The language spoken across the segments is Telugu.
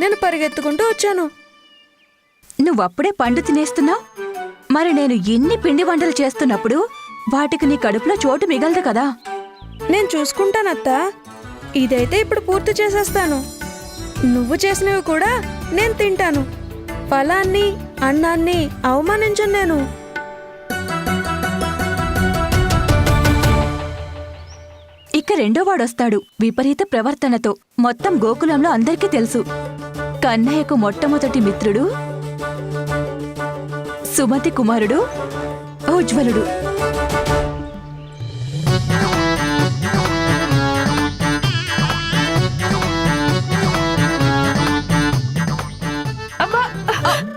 నేను పరిగెత్తుకుంటూ వచ్చాను. నువ్వప్పుడే పండు తినేస్తున్నావు? మరి నేను ఎన్ని పిండి వంటలు చేస్తున్నప్పుడు వాటికి నీ కడుపులో చోటు మిగలదు కదా? నేను చూసుకుంటానత్తా. ఇదైతే ఇప్పుడు పూర్తి చేసేస్తాను. నువ్వు చేసినవి కూడా నేను తింటాను. ఫలాన్ని అన్నాన్ని అవమానించను నేను. ఇక రెండో వాడొస్తాడు విపరీత ప్రవర్తనతో. మొత్తం గోకులంలో అందరికీ తెలుసు. కన్నయ్యకు మొట్టమొదటి మిత్రుడు సుమతి కుమారుడు ఉజ్వలుడు.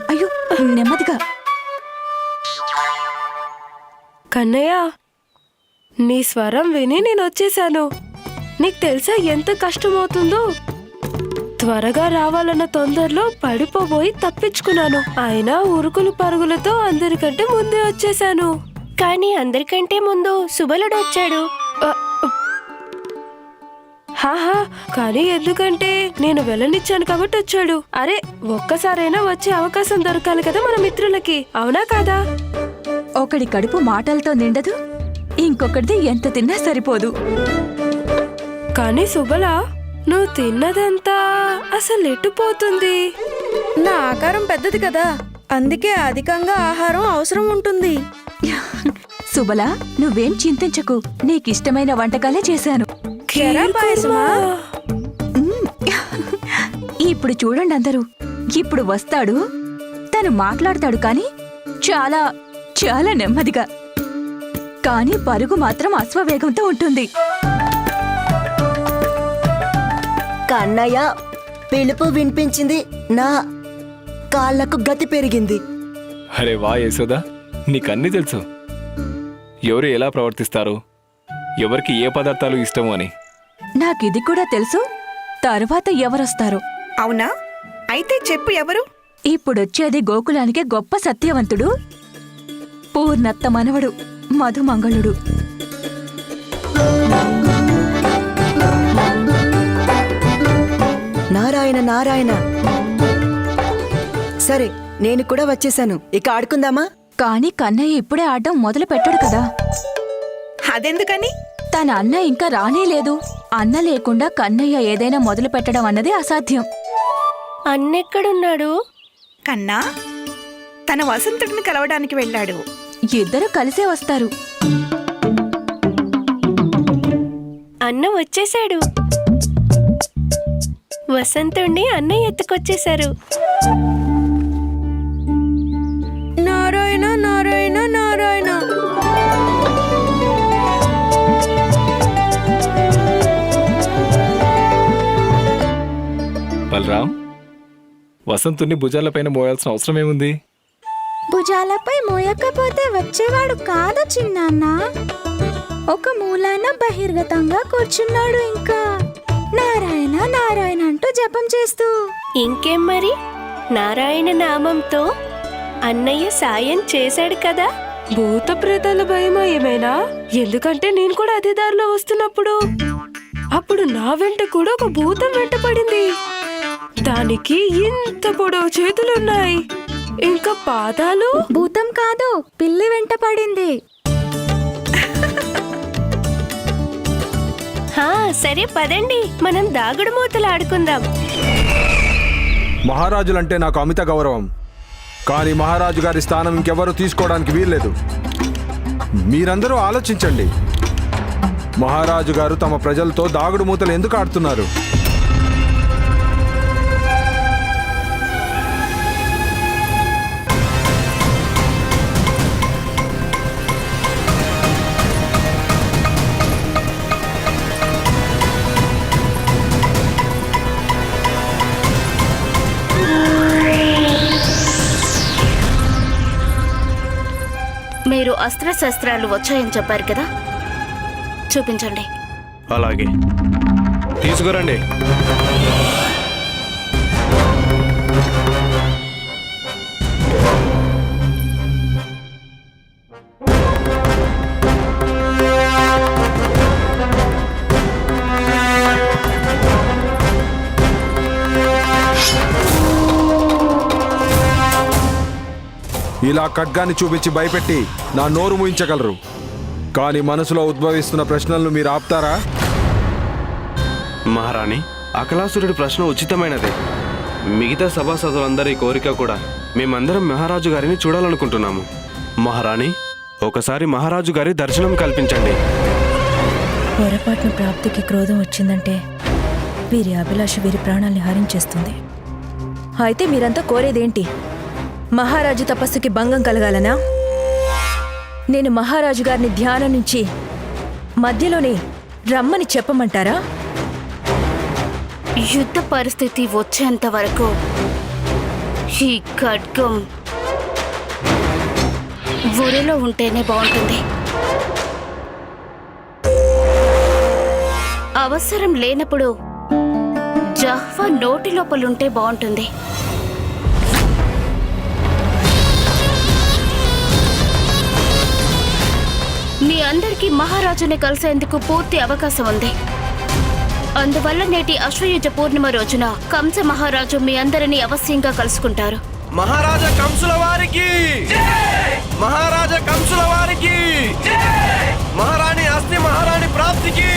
అయ్యో నెమ్మదిగా. కన్నయ్య నీ స్వరం విని నేను వచ్చేసాను. నీకు తెలుసా ఎంత కష్టమవుతుందో? త్వరగా రావాలన్న తొందరలో పడిపోబోయి తప్పించుకున్నాను. అయినా ఉరుకులు పరుగులతో అందరికంటే ముందే వచ్చేసాను కానీ అందరికంటే ముందు సుబలుడు వచ్చాడు. హాహా కానీ ఎందుకంటే నేను వెళ్ళనిచ్చాను కాబట్టి వచ్చాడు. అరే ఒక్కసారైనా వచ్చే అవకాశం దొరకాలి కదా మన మిత్రులకి అవునా కాదా? ఒకడి కడుపు మాటలతో నిండదు ఇంకొకటిది ఎంత తిన్నా సరిపోదు. కానీ సుబల నువ్వు తిన్నదంతా అసలు ఎట్టుపోతుంది? నా ఆకారం పెద్దది కదా అందుకే అధికంగా ఆహారం అవసరం ఉంటుంది. సుబలా నువ్వేం చింతించకు. నీకిష్టమైన వంటకాలే చేశాను. ఇప్పుడు చూడండి అందరూ. ఇప్పుడు వస్తాడు. తను మాట్లాడతాడు కాని చాలా చాలా నెమ్మదిగా. కానీ పరుగు మాత్రం అశ్వవేగంతో ఉంటుంది. కన్నయ్య పిలుపు వినిపించింది నా కాళ్ళకు గతి పెరిగింది. అరే వా యశోదా నీకన్నీ తెలుసు. ఎవరు ఎలా ప్రవర్తిస్తారు? ఎవరికి ఏ పదార్థాలు ఇష్టము అని. నాకిది కూడా తెలుసు. తరువాత ఎవరొస్తారో? అవునా? అయితే చెప్పు ఎవరు? ఇప్పుడొచ్చేది గోకులానికి గొప్ప సత్యవంతుడు పూర్ణత్త మనవడు మధుమంగళుడు. నారాయణ నారాయణ. సరే నేను కూడా వచ్చేసాను. ఇక ఆడుకుందామా? కాని కన్నయ్య ఇప్పుడే ఆడడం మొదలు పెట్టడు కదా. అదెందుకని? తన అన్న ఇంకా రానేలేదు అన్న లేకుండా కన్నయ్య ఏదైనా మొదలు పెట్టడం అన్నది అసాధ్యం. అన్నెక్కడున్నాడు? కన్నా తన వసంతుడిని కలవడానికి వెళ్ళాడు. ఇద్దరు కలిసే వస్తారు. అన్న వచ్చేశాడు. వసంతుణ్ణి అన్నయ్య ఎత్తుకొచ్చేశారు. నారాయణ నారాయణ నారాయణ. బలరాం వసంతుని భుజాలపైన మోయాల్సిన అవసరం ఏముంది? భుజాలపై మోయకపోతే వచ్చేవాడు కాదు చిన్నాన్న. ఒక మూలాన బహిర్గతంగా కూర్చున్నాడు ఇంకా. నారాయణ నారాయణ అంటూ జపం చేస్తూ. ఇంకేం మరి? నారాయణ నామంతో అన్నయ్య సాయం చేశాడు కదా? భూత ప్రేతాల భయమా ఏమైనా? ఎందుకంటే నేను కూడా అదే దారిలో వస్తున్నప్పుడు. అప్పుడు నా వెంట కూడా ఒక భూతం వెంట పడింది. దానికి ఇంత పొడవు చేతులున్నాయి. ఇంకా పాదాలు? భూతం కాదు పిల్లి వెంట పడింది. సరే పదండి. మనం దాగుడు మూతలు ఆడుకుందాం. మహారాజులంటే నాకు అమిత గౌరవం. కానీ మహారాజు గారి స్థానం ఇంకెవరు తీసుకోవడానికి వీల్లేదు. మీరందరూ ఆలోచించండి. మహారాజు గారు తమ ప్రజలతో దాగుడు మూతలు ఎందుకు ఆడుతున్నారు? మీరు అస్త్రశస్త్రాలు వచ్చాయని చెప్పారు కదా? చూపించండి. అలాగే. తీసుకురండి. ఇలా ఖడ్గాన్ని చూపించి భయపెట్టి నా నోరు ముయించగలరు. కానీ మనసులో ఉద్భవిస్తున్న ప్రశ్నలను మీరు ఆపుతారా? మహారాణి అకలాసురుడి ప్రశ్న ఉచితమైనదే. మిగతా సభాసదులందరి కోరిక కూడా మేమందరం మహారాజు గారిని చూడాలనుకుంటున్నాము. మహారాణి ఒకసారి మహారాజు గారి దర్శనం కల్పించండి. పొరపాటున ప్రాప్తికి క్రోధం వచ్చిందంటే వీరి అభిలాష వీరి ప్రాణాల్ని హరించేస్తుంది. అయితే మీరంతా కోరేదేంటి? మహారాజు తపస్సుకి భంగం కలగాలనా? నేను మహారాజు గారిని ధ్యానం నుంచి మధ్యలోనే రమ్మని చెప్పమంటారా? యుద్ధ పరిస్థితి వచ్చేంత వరకు ఈ ఖడ్గం ఊరిలో ఉంటేనే బాగుంటుంది. అవసరం లేనప్పుడు జహ్వ నోటి లోపలుంటే బాగుంటుంది. మీ అందరికీ మహారాజుని కలిసేందుకు పూర్తి అవకాశం ఉంది. అందువల్ల నేటి అశ్వయుజ పూర్ణిమ రోజున కంస మహారాజు మీ అందరినీ అవశ్యంగా కలుసుకుంటారు. మహారాజా కంసుల వారికి! మహారాజా కంసుల వారికి! మహారాణి అస్తి మహారాణి ప్రాప్తికి!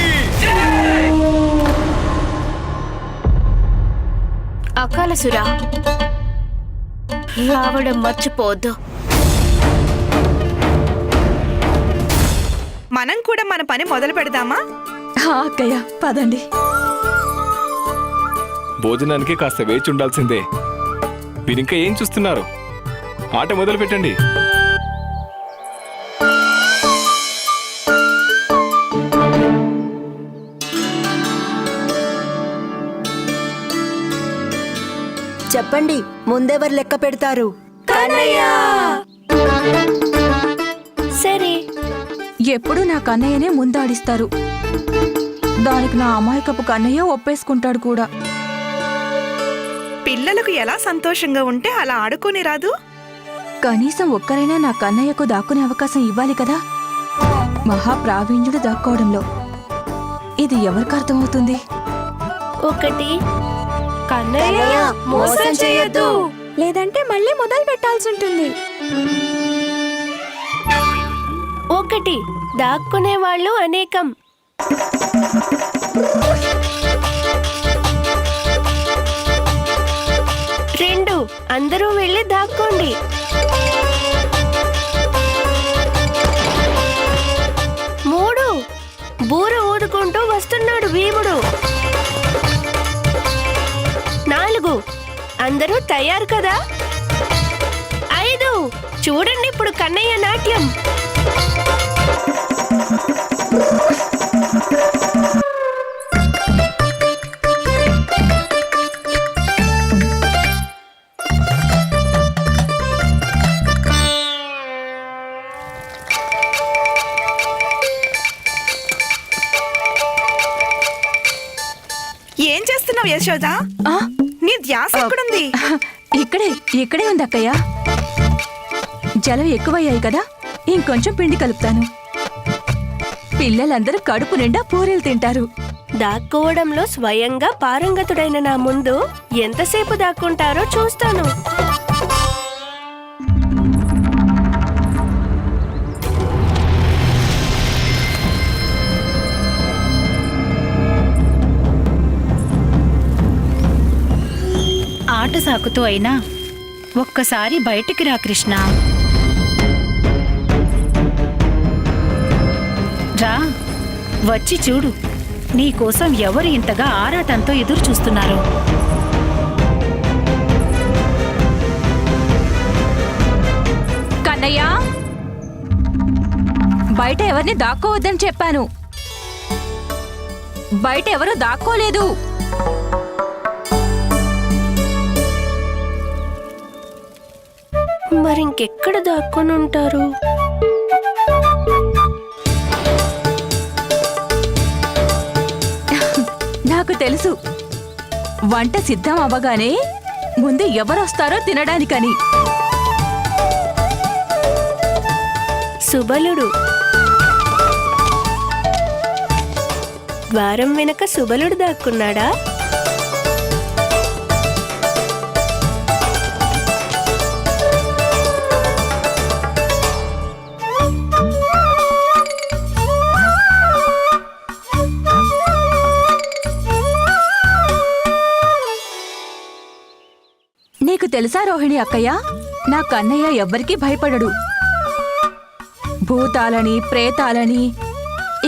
అకాలసురా రావడం మర్చిపోవద్దు. మనం కూడా మన పని మొదలు పెడదామా? అక్కయ్య పదండి. భోజనానికి కాస్త వేచి ఉండాల్సిందే. మీరింకా ఏం చూస్తున్నారు? ఆట మొదలు పెట్టండి. చెప్పండి ముందెవరు లెక్క పెడతారు? సరే. ఎప్పుడు నా కన్నయ్యనే ముందాడిస్తారు. దానికి నా అమాయకపు కన్నయ్య ఒప్పేసుకుంటాడు కూడా. పిల్లలకు ఎలా సంతోషంగా ఉంటే అలా ఆడుకొని రాదు? కనీసం ఒక్కరైనా నా కన్నయ్యకు దాక్కునే అవకాశం ఇవ్వాలి కదా? మహాప్రావీణ్యుడు దాక్కోవడంలో. ఇది ఎవరికి అర్థమవుతుంది? ఒకటి కన్నయ్య మోసం చేయొద్దు. లేదంటే మళ్ళీ మొదలు పెట్టాల్సి ఉంటుంది. ఒకటి దాక్కునే వాళ్ళు అనేకం. రెండు అందరూ వెళ్ళి దాక్కోండి. మూడు బూర ఊదుకుంటూ వస్తున్నాడు భీముడు. నాలుగు అందరూ తయారు కదా? ఐదు చూడండి ఇప్పుడు కన్నయ్య నాట్యం. ఏం చేస్తున్నావు యశోద? నీ ధ్యాస ఎక్కడుంది? ఇక్కడే ఇక్కడే ఉంది అక్కయ్య జలం ఎక్కువయ్యాయి కదా ఇంకొంచెం పిండి కలుపుతాను. పిల్లలందరూ కడుపు నిండా పూరీలు తింటారు. దాక్కోవడంలో స్వయంగా పారంగతుడైన నా ముందు ఎంతసేపు దాక్కుంటారో చూస్తాను. ఆట సాకుతూ అయినా ఒక్కసారి బయటికి రా కృష్ణ. రా వచ్చి చూడు. నీకోసం ఎవరు ఇంతగా ఆరాటంతో ఎదురు చూస్తున్నారు కన్నయ్య! బయట ఎవరిని దాక్కోవద్దని చెప్పాను. బయట ఎవరు దాక్కోలేదు. మరింకెక్కడ దాక్కుని ఉంటారు? నాకు తెలుసు. వంట సిద్ధం అవ్వగానే ముందు ఎవరొస్తారో తినడానికని. సుబలుడు. ద్వారం వెనక సుబలుడు దాక్కున్నాడా? తెలుసా రోహిణి అక్కయ్య? నా కన్నయ్య ఎవ్వరికీ భయపడడు. భూతాలని ప్రేతాలని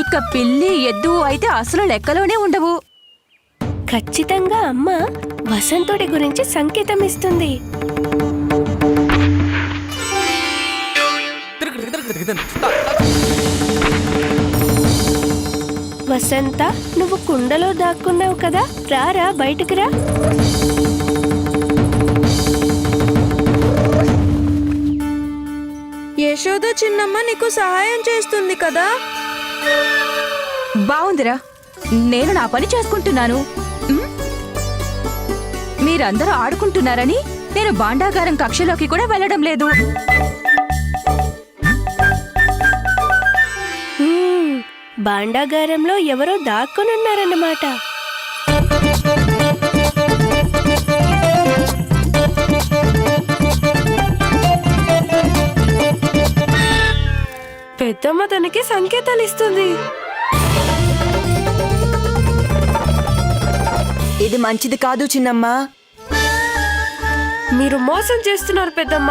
ఇక పిల్లి ఎద్దు అయితే అసలు లెక్కలోనే ఉండవు. ఖచ్చితంగా అమ్మ వసంతుడి గురించి సంకేతం ఇస్తుంది. వసంత నువ్వు కుండలో దాక్కున్నావు కదా. రారా బయటికి రా. యశోద చిన్నమ్మ నీకు సహాయం చేస్తుంది కదా? బావుందిరా. నేను నా పని చేసుకుంటున్నాను. ఉమ్? మీరందరూ ఆడుకుంటున్నారని నేను బాండాగారం కక్షలోకి కూడా వెళ్ళడం లేదు. హ్మ్, భాండాగారంలో ఎవరో దాక్కునున్నారన్నమాట. పెద్దమ్మ తనకి సంకేతాలు ఇస్తుంది ఇది మంచిది కాదు చిన్నమ్మా మీరు మోసం చేస్తున్నారు పెద్దమ్మ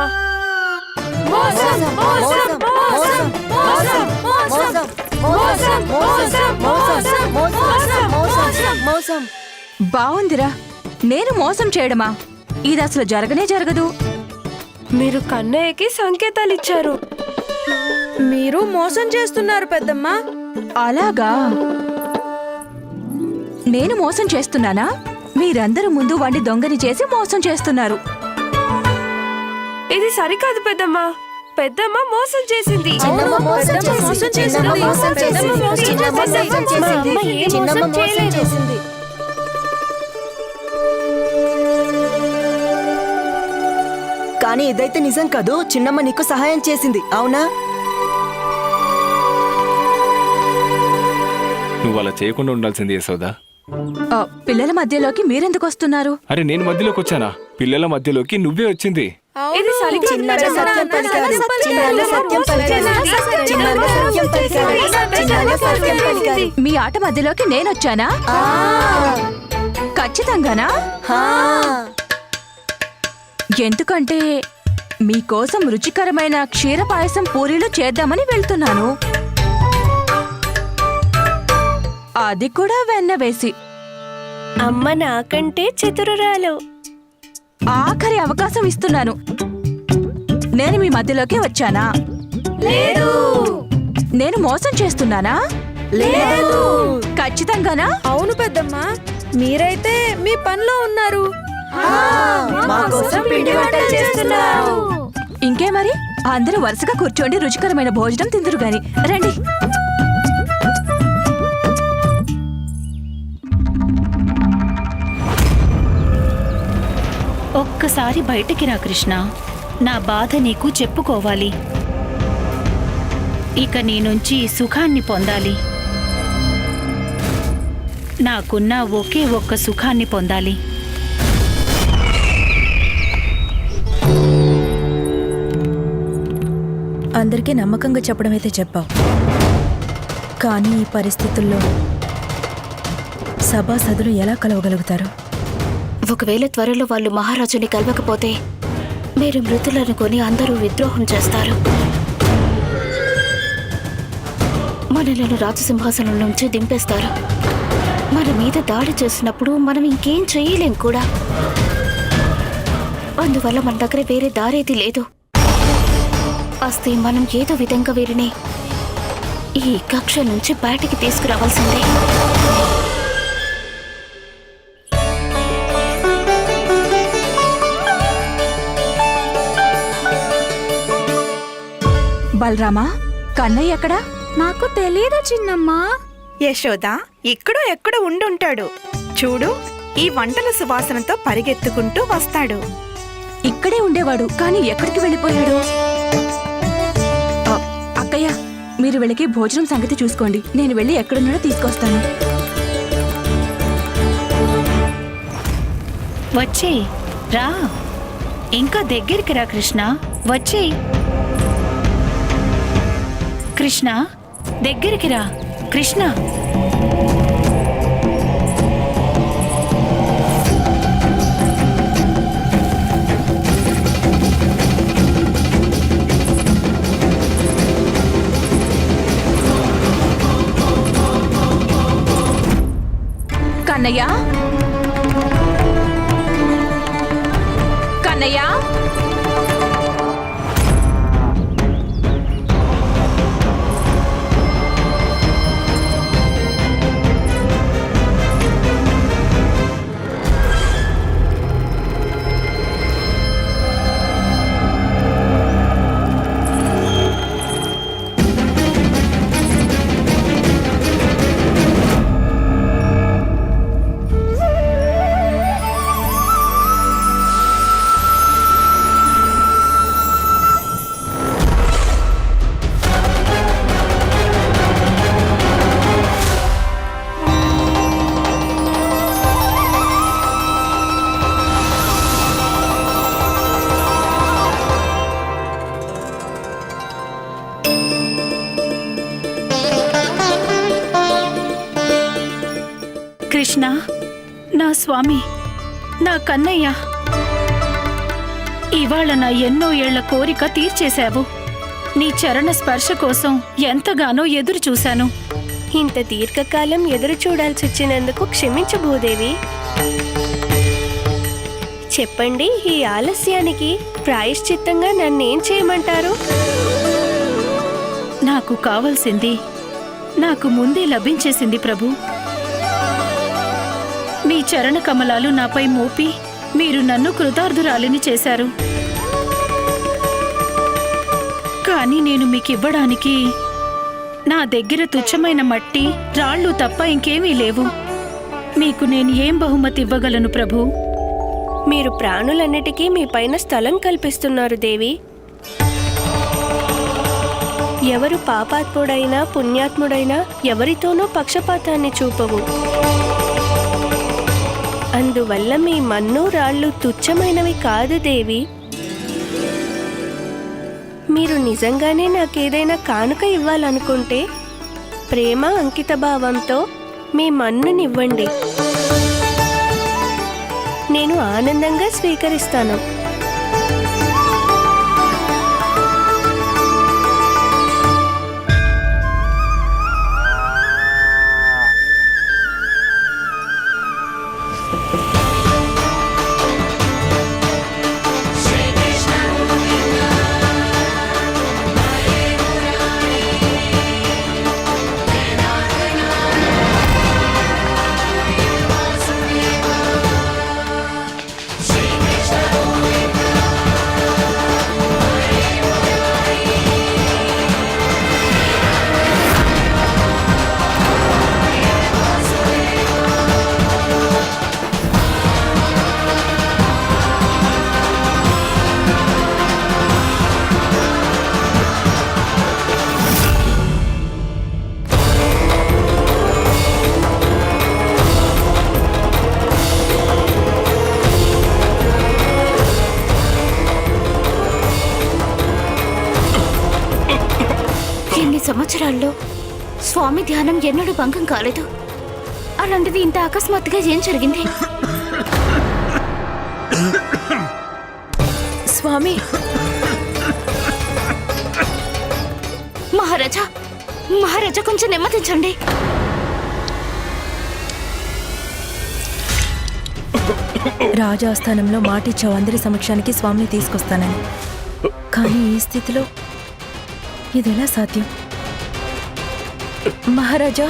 బాగుందిరా నేను మోసం చేయడమా ఇది అసలు జరగనే జరగదు మీరు కన్నయ్యకి సంకేతాలు ఇచ్చారు మీరు మోసం చేస్తున్నారు పెద్దమ్మ. అలాగా? నేను మోసం చేస్తున్నానా? మీరందరూ ముందు వండి దొంగని చేసి మోసం చేస్తున్నారు. ఇది సరికాదు పెద్దమ్మ. పెద్దమ్మ మోసం చేసింది. కానీ ఇదైతే నిజం కాదు. చిన్నమ్మ నీకు సహాయం చేసింది. అవునా? నువ్వు అలా చేయకుండా ఉండాల్సింది యశోదా. ఆ, పిల్లల మధ్యలోకి మీరెందుకు వస్తున్నారు? అరే నేను మధ్యలోకి వచ్చానా? పిల్లల మధ్యలోకి నువ్వే వచ్చింది. ఇది సరికాదు చిన్నాన్న పెద్దమ్మ. సత్యం పలికారు. చిన్నాన్న సత్యం పలికారు. చిన్నాన్న సత్యం పలికారు. చిన్నాన్న సత్యం పలికారు. మీ ఆట మధ్యలోకి నేనొచ్చానా ఆ, ఖచ్చితంగానా? హా. ఎందుకంటే మీకోసం రుచికరమైన క్షీర పాయసం పూరీలు చేద్దామని వెళ్తున్నాను. అది కూడా వెన్న వేసి. అమ్మ నాకంటే చతురురాలు. ఆఖరి అవకాశం ఇస్తున్నాను. నేను మీ మధ్యలోకి వచ్చానా? లేదు. నేను మోసం చేస్తున్నానా? లేదు. ఖచ్చితంగానా? అవును పెద్దమ్మ. మీరైతే మీ పనిలో ఉన్నారు. ఇంకే మరి? అందరూ వరుసగా కూర్చోండి రుచికరమైన భోజనం తిందురు గాని. రండి. ఒక్కసారి బయటికి రా కృష్ణ. నా బాధ నీకు చెప్పుకోవాలి. ఇక నీ నుంచి సుఖాన్ని పొందాలి. నాకున్న ఒకే ఒక్క సుఖాన్ని పొందాలి. అందరికీ నమ్మకంగా చెప్పడం అయితే చెప్పావు. కానీ ఈ పరిస్థితుల్లో సభాసదులు ఎలా కలవగలుగుతారు? ఒకవేళ త్వరలో వాళ్ళు మహారాజుని కలవకపోతే మీరు మృతులను కొని అందరూ విద్రోహం చేస్తారు. మనలను రాజసింహాసనం నుంచి దింపేస్తారు. మన మీద దాడి చేసినప్పుడు మనం ఇంకేం చేయలేం కూడా. అందువల్ల మన దగ్గర వేరే దారేది లేదు. అస్తే మనం ఏదో విధంగా వీరిని ఈ కక్ష నుంచి బయటికి తీసుకురావాల్సిందే. బలరామా కన్నయ్య ఎక్కడా? నాకు తెలియదు చిన్నమ్మా. యశోద ఇక్కడో ఎక్కడో ఉండుంటాడు. చూడు ఈ వంటల సువాసనతో పరిగెత్తుకుంటూ వస్తాడు. ఇక్కడే ఉండేవాడు కానీ ఎక్కడికి వెళ్ళిపోయాడు? ఆ, అక్కయ్య మీరు వెళ్ళకి భోజనం సంగతి చూసుకోండి. నేను వెళ్ళి ఎక్కడున్నాడో తీసుకొస్తాను. వచ్చేయ్ రా. ఇంకా దగ్గరికి రా కృష్ణ. వచ్చేయ్. కృష్ణ దగ్గరికి రా. కృష్ణ. కన్నయ్యా? కృష్ణ నా స్వామి నా కన్నయ్య. ఇవాళ నా ఎన్నో ఏళ్ళ కోరిక తీర్చేశావు. నీ చరణ స్పర్శ కోసం ఎంతగానో ఎదురు చూశాను. ఇంత దీర్ఘకాలం ఎదురు చూడాల్సి వచ్చినందుకు క్షమించు భూదేవి చెప్పండి ఈ ఆలస్యానికి ప్రాయశ్చిత్తంగా నన్నేం చేయమంటారు? నాకు కావలసింది నాకు ముందే లభించేసింది ప్రభు. మీ చరణ కమలాలు నాపై మోపి మీరు నన్ను కృతార్థురాలిని చేశారు. కానీ నేను మీకు ఇవ్వడానికి నా దగ్గర తుచ్చమైన మట్టి రాళ్ళు తప్ప ఇంకేమీ లేవు. మీకు నేను ఏం బహుమతి ఇవ్వగలను ప్రభు? మీరు ప్రాణులన్నిటికీ మీ పైన స్థలం కల్పిస్తున్నారు దేవి. ఎవరు పాపాత్ముడైనా పుణ్యాత్ముడైనా ఎవరితోనూ పక్షపాతాన్ని చూపవు. అందువల్ల మీ మన్ను రాళ్ళు తుచ్చమైనవి కాదు దేవి. మీరు నిజంగానే నాకేదైనా కానుక ఇవ్వాలనుకుంటే ప్రేమ అంకిత భావంతో మీ మన్నునివ్వండి. నేను ఆనందంగా స్వీకరిస్తాను. భంగం కాలేదు. అలాంటిది ఇంత అకస్మాత్తుగా ఏం జరిగింది? స్వామి! మహారాజా! మహారాజా కొంచెం నెమ్మదించండి. రాజాస్థానంలో మాటిచ్చావు అందరి సమక్షానికి స్వామిని తీసుకొస్తానని. కానీ ఈ స్థితిలో ఇదెలా సాధ్యం? మహారాజా